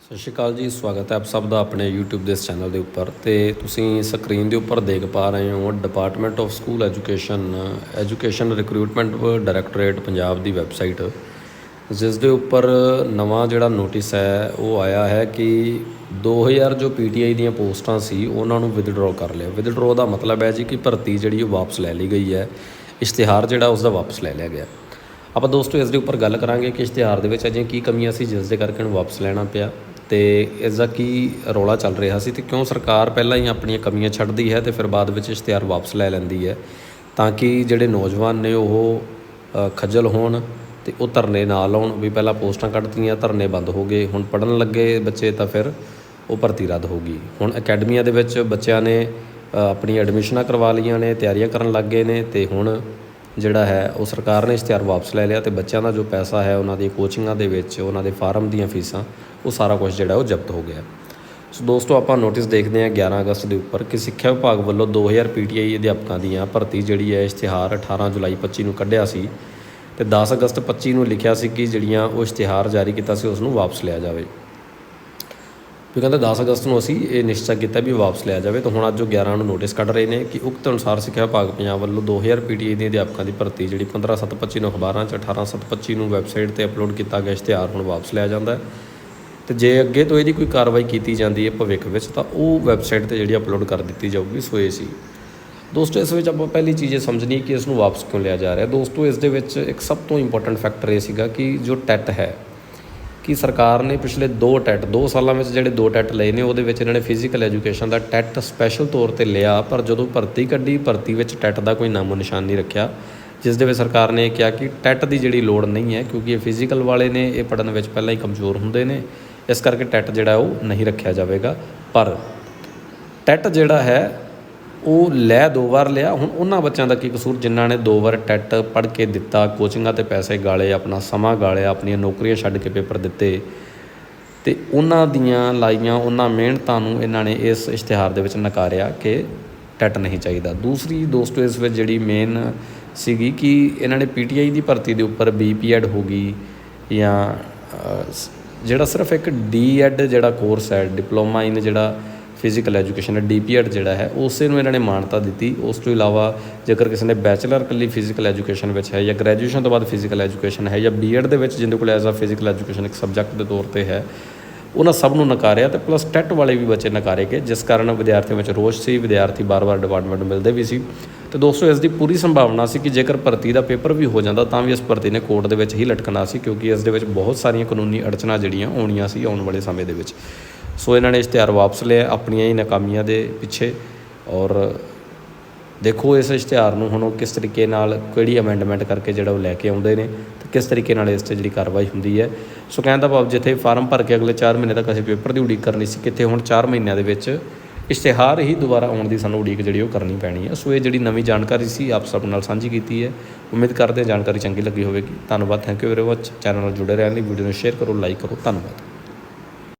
ਸਤਿ ਸ਼੍ਰੀ ਅਕਾਲ ਜੀ, ਸਵਾਗਤ ਹੈ ਆਪ ਸਭ ਦਾ ਆਪਣੇ YouTube ਦੇ ਇਸ ਚੈਨਲ ਦੇ ਉੱਪਰ ਤੇ ਤੁਸੀਂ ਸਕਰੀਨ ਦੇ ਉੱਪਰ ਦੇਖ ਪਾ ਰਹੇ ਹੋ department of school education education recruitment directorate Punjab the website ਜਿਸ ਦੇ ਉੱਪਰ ਨਵਾਂ ਜਿਹੜਾ ਨੋਟਿਸ ਹੈ, ਉਹ ਆਇਆ ਹੈ ਕਿ 2000 ਜੋ ਪੀਟੀਆਈ ਦੀਆਂ ਪੋਸਟਾਂ ਸੀ, ਉਹਨਾਂ ਨੂੰ ਵਿਦਡਰਾਅ ਕਰ ਲਿਆ। ਵਿਦਡਰਾਅ ਦਾ ਮਤਲਬ ਹੈ ਜੀ ਕਿ ਭਰਤੀ ਜਿਹੜੀ ਉਹ ਵਾਪਸ ਲੈ ਲਈ ਗਈ ਹੈ। ਇਸ਼ਤਿਹਾਰ ਜਿਹੜਾ ਉਸ ਦਾ ਵਾਪਸ ਲੈ ਲਿਆ ਗਿਆ। ਆਪਾਂ ਦੋਸਤੋ ਇਸ ਦੇ ਉੱਪਰ ਗੱਲ ਕਰਾਂਗੇ ਕਿ ਇਸ਼ਤਿਹਾਰ ਦੇ ਵਿੱਚ ਅਜੇ ਕੀ ਕਮੀਆਂ ਸੀ, ਜਿਸ ਦੇ ਕਰਕੇ ਉਹਨੂੰ ਵਾਪਸ ਲੈਣਾ ਪਿਆ। ਤੇ ਇਸ ਦਾ ਕੀ ਰੌਲਾ ਚੱਲ ਰਿਹਾ ਸੀ ਤੇ ਕਿਉਂ ਸਰਕਾਰ ਪਹਿਲਾਂ ਹੀ ਆਪਣੀਆਂ ਕਮੀਆਂ ਛੱਡਦੀ ਹੈ ਤੇ ਫਿਰ ਬਾਅਦ ਵਿੱਚ ਇਸ਼ਤਿਹਾਰ ਵਾਪਸ ਲੈ ਲੈਂਦੀ ਹੈ? ਤਾਂ ਕਿ ਜਿਹੜੇ ਨੌਜਵਾਨ ਨੇ ਉਹ ਖੱਜਲ ਹੋਣ ਤੇ ਉਹ ਧਰਨੇ ਨਾ ਲਾਉਣ ਵੀ ਪਹਿਲਾਂ ਪੋਸਟਾਂ ਕੱਢਤੀਆਂ ਧਰਨੇ ਬੰਦ ਹੋ ਗਏ ਹੁਣ ਪੜਨ ਲੱਗੇ ਬੱਚੇ ਤਾਂ ਫਿਰ ਉਹ ਭਰਤੀ ਰੱਦ ਹੋ ਗਈ। ਹੁਣ ਅਕੈਡਮੀਆਂ ਦੇ ਵਿੱਚ ਬੱਚਿਆਂ ਨੇ ਅ, ਆਪਣੀ ਐਡਮਿਸ਼ਨਾਂ ਕਰਵਾ ਲਈਆਂ ਨੇ ਤਿਆਰੀਆਂ ਕਰਨ ਲੱਗ ਗਏ ਨੇ ਤੇ ਹੁਣ ਜਿਹੜਾ ਹੈ, ਉਹ ਸਰਕਾਰ ਨੇ ਇਸ਼ਤਿਹਾਰ ਵਾਪਸ ਲੈ ਲਿਆ ਤੇ ਬੱਚਿਆਂ ਦਾ ਜੋ ਪੈਸਾ ਹੈ, ਉਹਨਾਂ ਦੀ ਕੋਚਿੰਗਾਂ ਦੇ ਵਿੱਚ, ਉਹਨਾਂ ਦੇ ਫਾਰਮ ਦੀਆਂ ਫੀਸਾਂ, ਉਹ ਸਾਰਾ ਕੁਝ ਜਿਹੜਾ ਉਹ ਜ਼ਬਤ ਹੋ ਗਿਆ। ਸੋ ਦੋਸਤੋ, ਆਪਾਂ ਨੋਟਿਸ ਦੇਖਦੇ ਹਾਂ 11 ਅਗਸਤ ਦੇ ਉੱਪਰ ਕਿ ਸਿੱਖਿਆ ਵਿਭਾਗ ਵੱਲੋਂ 2000 ਪੀਟੀਆਈ ਅਧਿਆਪਕਾਂ ਦੀਆਂ ਭਰਤੀ ਜਿਹੜੀ ਹੈ, ਇਸ਼ਤਿਹਾਰ 18 ਜੁਲਾਈ 25 ਨੂੰ ਕੱਢਿਆ ਸੀ ਤੇ 10 ਅਗਸਤ 25 ਨੂੰ ਲਿਖਿਆ ਸੀ ਕਿ ਜਿਹੜੀਆਂ ਉਹ ਇਸ਼ਤਿਹਾਰ ਜਾਰੀ ਕੀਤਾ ਸੀ, ਉਸ ਨੂੰ ਵਾਪਸ ਲਿਆ ਜਾਵੇ। ਵੀ ਕਹਿੰਦੇ 10 ਅਗਸਤ ਨੂੰ ਅਸੀਂ ਇਹ ਨਿਸ਼ਚਾ ਕੀਤਾ ਵੀ ਵਾਪਸ ਲਿਆ ਜਾਵੇ, ਤਾਂ ਹੁਣ ਅੱਜ ਉਹ 11 ਨੂੰ ਨੋਟਿਸ ਕੱਢ ਰਹੇ ਨੇ ਕਿ ਉਕਤ ਅਨੁਸਾਰ ਸਿੱਖਿਆ ਵਿਭਾਗ ਪੰਜਾਬ ਵੱਲੋਂ 2000 ਪੀਟੀਆਈ ਦੇ ਅਧਿਆਪਕਾਂ ਦੀ ਭਰਤੀ, ਜਿਹੜੀ 15/7/25 ਨੂੰ ਅਖਬਾਰਾਂ 'ਚ 18/7/25 ਨੂੰ ਵੈਬਸਾਈਟ ਤੇ ਅਪਲੋਡ ਕੀਤਾ ਗਿਆ ਇਸ਼ਤਿਹਾਰ ਹੁਣ ਵਾਪਸ ਲਿਆ ਜਾਂਦਾ ਹੈ। ਤੇ ਜੇ ਅੱਗੇ ਤੋਂ ਇਹਦੀ ਕੋਈ ਕਾਰਵਾਈ ਕੀਤੀ ਜਾਂਦੀ ਹੈ ਭਵਿੱਖ ਵਿੱਚ, ਤਾਂ ਉਹ ਵੈਬਸਾਈਟ ਤੇ ਜਿਹੜੀ ਅਪਲੋਡ ਕਰ ਦਿੱਤੀ ਜਾਊਗੀ ਸੋ ਇਹ ਸੀ। ਦੋਸਤੋ, ਇਸ ਵਿੱਚ ਆਪਾਂ ਪਹਿਲੀ ਚੀਜ਼ ਇਹ ਸਮਝਣੀ ਕਿ ਇਸ ਨੂੰ ਵਾਪਸ ਕਿਉਂ ਲਿਆ ਜਾ ਰਿਹਾ। ਦੋਸਤੋ, ਇਸ ਦੇ ਵਿੱਚ ਇੱਕ ਸਭ ਤੋਂ ਇੰਪੋਰਟੈਂਟ ਫੈਕਟਰ ਇਹ ਸੀਗਾ ਕਿ ਜੋ ਟੈਟ ਹੈ ਕਿ ਸਰਕਾਰ ਨੇ ਪਿਛਲੇ ਦੋ ਟੈਟ, ਦੋ ਸਾਲਾਂ ਵਿੱਚ ਜਿਹੜੇ ਦੋ ਟੈਟ ਲਏ ਨੇ, ਉਹਦੇ ਵਿੱਚ ਇਹਨਾਂ ਨੇ ਫਿਜ਼ੀਕਲ ਐਜੂਕੇਸ਼ਨ ਦਾ ਟੈਟ ਸਪੈਸ਼ਲ ਤੌਰ ਤੇ ਲਿਆ, ਪਰ ਜਦੋਂ ਭਰਤੀ ਕੱਢੀ, ਭਰਤੀ ਵਿੱਚ ਟੈਟ ਦਾ ਕੋਈ ਨਾਮੋ ਨਿਸ਼ਾਨ ਨਹੀਂ ਰੱਖਿਆ, ਜਿਸ ਦੇ ਵਿੱਚ ਸਰਕਾਰ ਨੇ ਇਹ ਕਿਹਾ ਕਿ ਟੈਟ ਦੀ ਜਿਹੜੀ ਲੋੜ ਨਹੀਂ ਹੈ, ਕਿਉਂਕਿ ਇਹ ਫਿਜ਼ੀਕਲ ਵਾਲੇ ਨੇ, ਇਹ ਪੜਨ ਵਿੱਚ ਪਹਿਲਾਂ ਹੀ ਕਮਜ਼ੋਰ ਹੁੰਦੇ ਨੇ, ਇਸ ਕਰਕੇ ਟੈਟ ਜਿਹੜਾ ਉਹ ਨਹੀਂ ਰੱਖਿਆ ਜਾਵੇਗਾ, ਪਰ ਟੈਟ ਜਿਹੜਾ ਹੈ ਉਹ ਲੈ ਦੋ ਵਾਰ ਲਿਆ। ਹੁਣ ਉਹਨਾਂ ਬੱਚਿਆਂ ਦਾ ਕੀ ਕਸੂਰ? ਜਿਨ੍ਹਾਂ ਨੇ ਦੋ ਵਾਰ ਟੈਟ ਪੜ੍ਹ ਕੇ ਦਿੱਤਾ, ਕੋਚਿੰਗਾਂ ਤੇ ਪੈਸੇ ਗਾਲੇ, ਆਪਣਾ ਸਮਾਂ ਗਾਲਿਆ, ਆਪਣੀਆਂ ਨੌਕਰੀਆਂ ਛੱਡ ਕੇ ਪੇਪਰ ਦਿੱਤੇ। ਤੇ ਉਹਨਾਂ ਦੀਆਂ ਲਾਈਆਂ, ਉਹਨਾਂ ਮਿਹਨਤਾਂ ਨੂੰ ਇਹਨਾਂ ਨੇ ਇਸ ਇਸ਼ਤਿਹਾਰ ਦੇ ਵਿੱਚ ਨਕਾਰਿਆ ਕਿ ਟੈਟ ਨਹੀਂ ਚਾਹੀਦਾ। ਦੂਸਰੀ ਦੋਸਤੋ ਇਸ ਵਿੱਚ ਜਿਹੜੀ ਮੇਨ ਸੀਗੀ ਕਿ ਇਹਨਾਂ ਨੇ ਪੀਟੀਆਈ ਦੀ ਭਰਤੀ ਦੇ ਉੱਪਰ ਬੀਪੀਐਡ ਹੋ ਗਈ ਜਾਂ ਜਿਹੜਾ ਸਿਰਫ ਇੱਕ ਡੀਐਡ ਜਿਹੜਾ ਕੋਰਸ ਹੈ, ਡਿਪਲੋਮਾ ਇਨ ਜਿਹੜਾ ਫਿਜ਼ੀਕਲ ਐਜੂਕੇਸ਼ਨ ਹੈ ਡੀਪੀਐਡ ਜਿਹੜਾ ਹੈ, ਉਸੇ ਨੂੰ ਇਹਨਾਂ ਨੇ ਮਾਨਤਾ ਦਿੱਤੀ। ਉਸ ਤੋਂ ਇਲਾਵਾ ਜੇਕਰ ਕਿਸੇ ਨੇ ਬੈਚਲਰ ਕੱਲੀ ਫਿਜ਼ੀਕਲ ਐਜੂਕੇਸ਼ਨ ਵਿੱਚ ਹੈ ਜਾਂ ਗ੍ਰੈਜੂਏਸ਼ਨ ਤੋਂ ਬਾਅਦ ਫਿਜ਼ੀਕਲ ਐਜੂਕੇਸ਼ਨ ਹੈ ਜਾਂ ਬੀਐਡ ਦੇ ਵਿੱਚ ਜਿਹਦੇ ਕੋਲ ਐਜ਼ ਆ ਫਿਜ਼ੀਕਲ ਐਜੂਕੇਸ਼ਨ ਇੱਕ ਸਬਜੈਕਟ ਦੇ ਤੌਰ ਤੇ ਹੈ, ਉਹਨਾਂ ਸਭ ਨੂੰ ਨਕਾਰਿਆ ਤੇ ਪਲੱਸ ਟੈਟ ਵਾਲੇ ਵੀ ਬੱਚੇ ਨਕਾਰੇ ਗਏ, ਜਿਸ ਕਾਰਨ ਵਿਦਿਆਰਥੀਆਂ ਵਿੱਚ ਰੋਸ਼ ਸੀ, ਵਿਦਿਆਰਥੀ ਬਾਰ-ਬਾਰ ਡਿਪਾਰਟਮੈਂਟ ਨੂੰ ਮਿਲਦੇ ਵੀ ਸੀ। ਤੇ ਦੋਸਤੋ, ਇਸ ਦੀ ਪੂਰੀ ਸੰਭਾਵਨਾ ਸੀ ਕਿ ਜੇਕਰ ਭਰਤੀ ਦਾ ਪੇਪਰ ਵੀ ਹੋ ਜਾਂਦਾ, ਤਾਂ ਵੀ ਇਸ ਭਰਤੀ ਨੇ ਕੋਰਟ ਦੇ ਵਿੱਚ ਹੀ ਲਟਕਣਾ ਸੀ, ਕਿਉਂਕਿ ਇਸ ਦੇ ਵਿੱਚ ਬਹੁਤ ਸਾਰੀਆਂ ਕਾਨੂੰਨੀ ਅੜਚਨਾ ਜਿਹੜੀਆਂ ਆਉਣੀਆਂ ਸੀ ਆਉਣ ਵਾਲੇ ਸਮੇਂ ਦੇ ਵਿੱਚ। ਸੋ ਇਹਨਾਂ ਨੇ ਇਸ਼ਤਿਹਾਰ ਵਾਪਸ ਲਿਆ ਆਪਣੀਆਂ ਹੀ ਨਾਕਾਮੀਆਂ ਦੇ ਪਿੱਛੇ। ਔਰ ਦੇਖੋ ਇਸ ਇਸ਼ਤਿਹਾਰ ਨੂੰ ਹੁਣ ਉਹ ਕਿਸ ਤਰੀਕੇ ਨਾਲ ਕਿਹੜੀ ਅਮੈਂਡਮੈਂਟ ਕਰਕੇ ਜਿਹੜਾ ਉਹ ਲੈ ਕੇ ਆਉਂਦੇ ਨੇ ਤੇ ਕਿਸ ਤਰੀਕੇ ਨਾਲ ਇਸ ਤੇ ਜਿਹੜੀ ਕਾਰਵਾਈ ਹੁੰਦੀ ਹੈ। ਸੋ ਕਹਿੰਦਾ ਭਾਵ ਜਿੱਥੇ ਫਾਰਮ ਭਰ ਕੇ ਅਗਲੇ 4 ਮਹੀਨੇ ਤੱਕ ਅਸੀਂ ਪੇਪਰ ਦੀ ਉਡੀਕ ਕਰਨੀ ਸੀ, ਕਿੱਥੇ ਹੁਣ 4 ਮਹੀਨਿਆਂ ਦੇ ਵਿੱਚ ਇਸ਼ਤਿਹਾਰ ਹੀ ਦੁਬਾਰਾ ਆਉਣ ਦੀ ਸਾਨੂੰ ਉਡੀਕ ਜਿਹੜੀ ਉਹ ਕਰਨੀ ਪੈਣੀ ਹੈ। ਸੋ ਇਹ ਜਿਹੜੀ ਨਵੀਂ ਜਾਣਕਾਰੀ ਸੀ, ਆਪ ਸਭ ਨਾਲ ਸਾਂਝੀ ਕੀਤੀ ਹੈ। ਉਮੀਦ ਕਰਦੇ ਹਾਂ ਜਾਣਕਾਰੀ ਚੰਗੀ ਲੱਗੀ ਹੋਵੇਗੀ। ਧੰਨਵਾਦ thank you very much channel ਨਾਲ ਜੁੜੇ ਰਹਿਣ ਲਈ ਵੀਡੀਓ ਨੂੰ ਸ਼ੇਅਰ ਕਰੋ ਲਾਈਕ ਕਰੋ। ਧੰਨਵਾਦ।